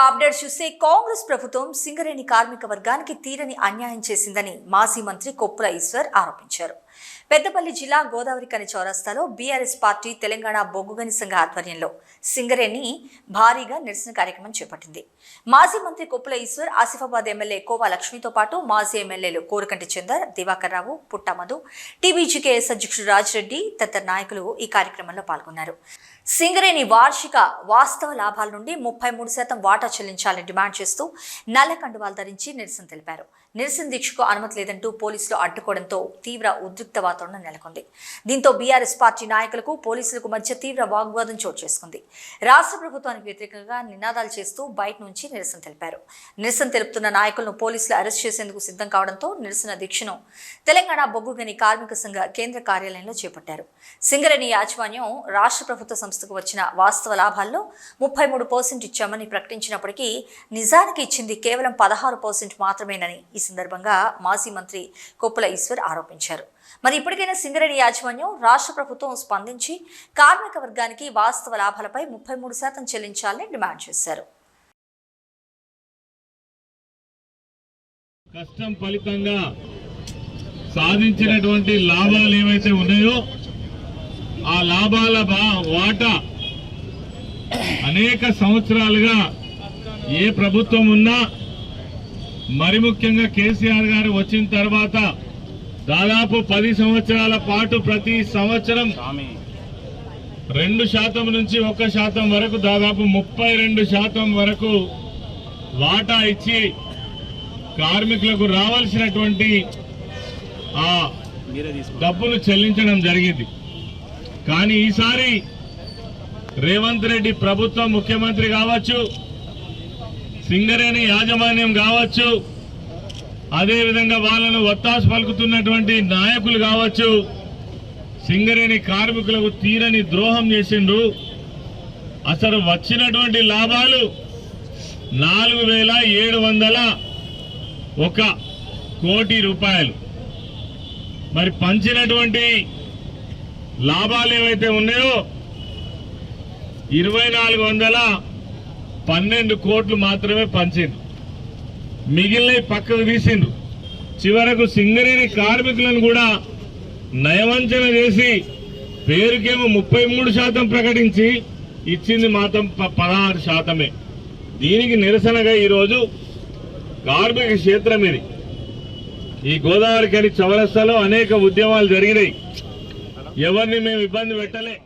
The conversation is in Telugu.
అప్డేట్ చూస్తే కాంగ్రెస్ ప్రభుత్వం సింగరేణి కార్మిక వర్గానికి తీరని అన్యాయం చేసిందని మాజీ మంత్రి కొప్పుల ఈశ్వర్ ఆరోపించారు. పెద్దపల్లి జిల్లా గోదావరి కని చౌరస్తాలో బీఆర్ఎస్ పార్టీ తెలంగాణ బొగ్గుగని సంఘ ఆధ్వర్యంలో సింగరేణి భారీగా నిరసన కార్యక్రమం చేపట్టింది. మాజీ మంత్రి కొప్పుల ఈశ్వర్ ఆసిఫాబాద్ ఎమ్మెల్యే కోవా లక్ష్మితో పాటు మాజీ ఎమ్మెల్యేలు కోరకంటి చందర్ దివాకర్ రావు పుట్టమధు టీబీజీకేఎస్ అధ్యక్షుడు రాజిరెడ్డి తదితర నాయకులు ఈ కార్యక్రమంలో పాల్గొన్నారు. సింగరేణి వార్షిక వాస్తవ లాభాల నుండి ముప్పై మూడు శాతం వాటా చెల్లించాలని డిమాండ్ చేస్తూ నల్ల కండువాలు ధరించి నిరసన తెలిపారు. నిరసన దీక్షకు అనుమతి లేదంటూ పోలీసులు అడ్డుకోవడంతో తీవ్ర ఉద్రిక్త వాతావరణం నెలకొంది. దీంతో బీఆర్ఎస్ పార్టీ నాయకులకు పోలీసులకు మధ్య తీవ్ర వాగ్వాదం చోటు చేసుకుంది. రాష్ట్ర ప్రభుత్వానికి వ్యతిరేకంగా నినాదాలు చేస్తూ బయట నుంచి నిరసన తెలిపారు. నిరసన తెలుపుతున్న నాయకులను పోలీసులు అరెస్ట్ చేసేందుకు సిద్ధం కావడంతో నిరసన దీక్షను తెలంగాణ బొగ్గుగని కార్మిక సంఘ కేంద్ర కార్యాలయంలో చేపట్టారు. సింగరేణి యాజమాన్యం రాష్ట్ర ప్రభుత్వ సంస్థకు వచ్చిన వాస్తవ లాభాల్లో ముప్పై మూడు పర్సెంట్ ఇచ్చామని ప్రకటించినప్పటికీ నిజానికి ఇచ్చింది కేవలం పదహారు పర్సెంట్ మాత్రమేనని ఈ సందర్భంగా మాజీ మంత్రి కొప్పుల ఈశ్వర్ ఆరోపించారు. మరి ఇప్పటికైనా సింగరేణి యాజమాన్యం రాష్ట్ర ప్రభుత్వం స్పందించి కార్మిక వర్గానికి వాస్తవ లాభాలపై ముప్పై మూడు శాతం చెల్లించాలని డిమాండ్ చేశారు. కష్టం ఫలితంగా సాధించినటువంటి లాభాలు ఏవైతే ఉన్నాయో ఆ లాభాల బా- వాటా అనేక సంవత్సరాలుగా ఏ ప్రభుత్వం ఉన్నా మరి ముఖ్యంగా కేసీఆర్ గారు వచ్చిన తర్వాత దాదాపు పది సంవత్సరాల పాటు ప్రతి సంవత్సరం రెండు శాతం నుంచి ఒక శాతం వరకు దాదాపు ముప్పై రెండు శాతం వరకు వాటా ఇచ్చి కార్మికులకు రావాల్సినటువంటి ఆ డబ్బులు చెల్లించడం జరిగింది. కానీ ఈసారి రేవంత్ రెడ్డి ప్రభుత్వం ముఖ్యమంత్రి కావచ్చు సింగరేణి యాజమాన్యం కావచ్చు అదేవిధంగా వాళ్ళను ఒత్తాసు పలుకుతున్నటువంటి నాయకులు కావచ్చు సింగరేణి కార్మికులకు తీరని ద్రోహం చేసిండ్రు. అసలు వచ్చినటువంటి లాభాలు నాలుగు వేల ఏడు వందల ఒక కోటి రూపాయలు. మరి పంచినటువంటి లాభాలు ఏవైతే ఉన్నాయో ఇరవై నాలుగు వందల పన్నెండు కోట్లు మాత్రమే పంచింది మిగిలిన పక్కకు తీసిండ్రు చివరకు సింగరేణి కార్మికులను కూడా నయవంచన చేసి పేరుకేమో ముప్పై మూడు శాతం ప్రకటించి ఇచ్చింది మాత్రం ప- పదహారు శాతమే. దీనికి నిరసనగా ఈరోజు కార్మిక క్షేత్రం ఇది. ఈ గోదావరి కని చౌరస్తాలో అనేక ఉద్యమాలు జరిగినాయి. ఎవరిని మేము ఇబ్బంది పెట్టలే.